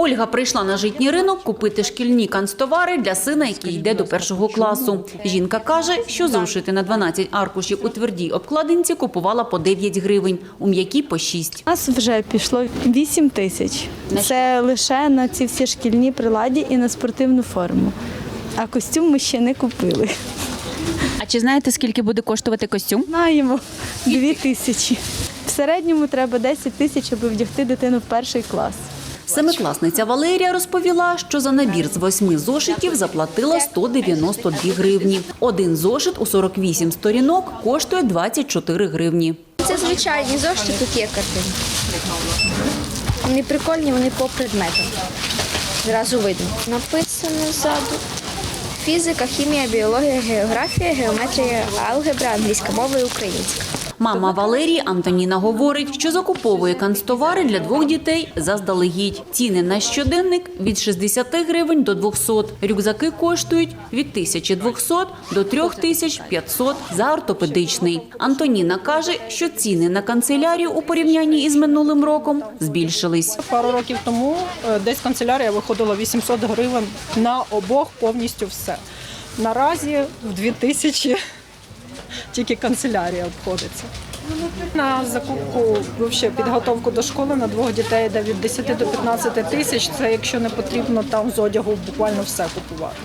Ольга прийшла на житній ринок купити шкільні канцтовари для сина, який йде до першого класу. Жінка каже, що зошити на 12 аркушів у твердій обкладинці купувала по 9 гривень, у м'якій по 6. У нас вже пішло 8 тисяч. Це лише на ці всі шкільні приладі і на спортивну форму. А костюм ми ще не купили. А чи знаєте, скільки буде коштувати костюм? Знаємо 2 тисячі. В середньому треба 10 тисяч, аби вдягти дитину в перший клас. Семикласниця Валерія розповіла, що за набір з восьми зошитів заплатила 192 гривні. Один зошит у 48 сторінок коштує 24 гривні. Це звичайні зошити, тут є картинки. Вони прикольні, вони по предметам. Зразу видно. Написано ззаду. Фізика, хімія, біологія, географія, геометрія, алгебра, англійська мова і українська. Мама Валерії Антоніна говорить, що закуповує канцтовари для двох дітей заздалегідь. Ціни на щоденник від 60 гривень до 200. Рюкзаки коштують від 1200 до 3500 за ортопедичний. Антоніна каже, що ціни на канцелярію у порівнянні із минулим роком збільшились. Пару років тому е, десь канцелярія виходила 800 гривень на обох повністю все. Наразі в 2000 тільки канцелярія обходиться. На закупку, взагалі, підготовку до школи на двох дітей йде від 10 до 15 тисяч. Це якщо не потрібно там з одягу буквально все купувати.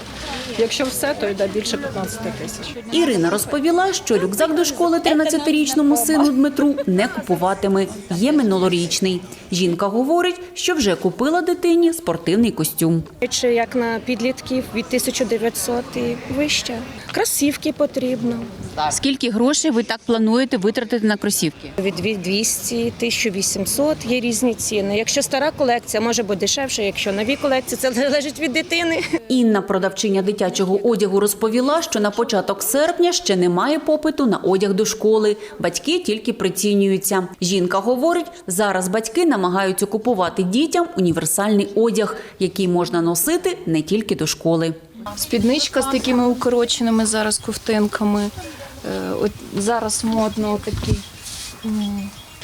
Якщо все, то йде більше 15 тисяч. Ірина розповіла, що рюкзак до школи 13-річному сину Дмитру не купуватиме. Є минулорічний. Жінка говорить, що вже купила дитині спортивний костюм. Чи як на підлітків від 1900 і вище. Кросівки потрібно. Скільки грошей ви так плануєте витратити на кросівки? Від 200, 1800 є різні ціни. Якщо стара колекція, може бути дешевше, якщо нові колекції, це залежить від дитини. Інна, продавчиня дитячого одягу, розповіла, що на початок серпня ще немає попиту на одяг до школи. Батьки тільки прицінюються. Жінка говорить, зараз батьки намагаються купувати дітям універсальний одяг, який можна носити не тільки до школи. Спідничка з такими укороченими зараз ковтинками. Е, От зараз модно такий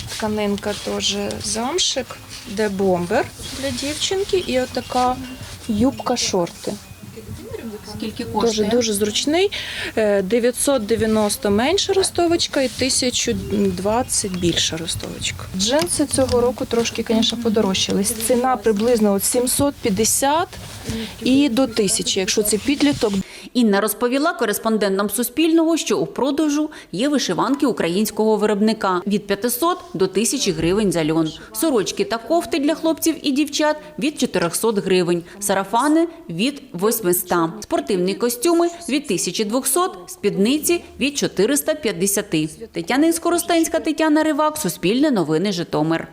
тканинка теж замшик, де бомбер для дівчинки, і отака юбка шорти. Скільки Дуже дуже зручний. Е, 990 менша ростовочка і 1020 більша ростовочка. Джинси цього року трошки, звісно, подорожчались. Ціна приблизно от 750 і до 1000, якщо це підліток. Інна розповіла кореспондентам Суспільного, що у продажу є вишиванки українського виробника від 500 до 1000 гривень за льон. Сорочки та кофти для хлопців і дівчат від 400 гривень, сарафани від 800, спортивні костюми від 1200, спідниці від 450. Тетяна Іскоростенська, Тетяна Ривак, Суспільне новини Житомир.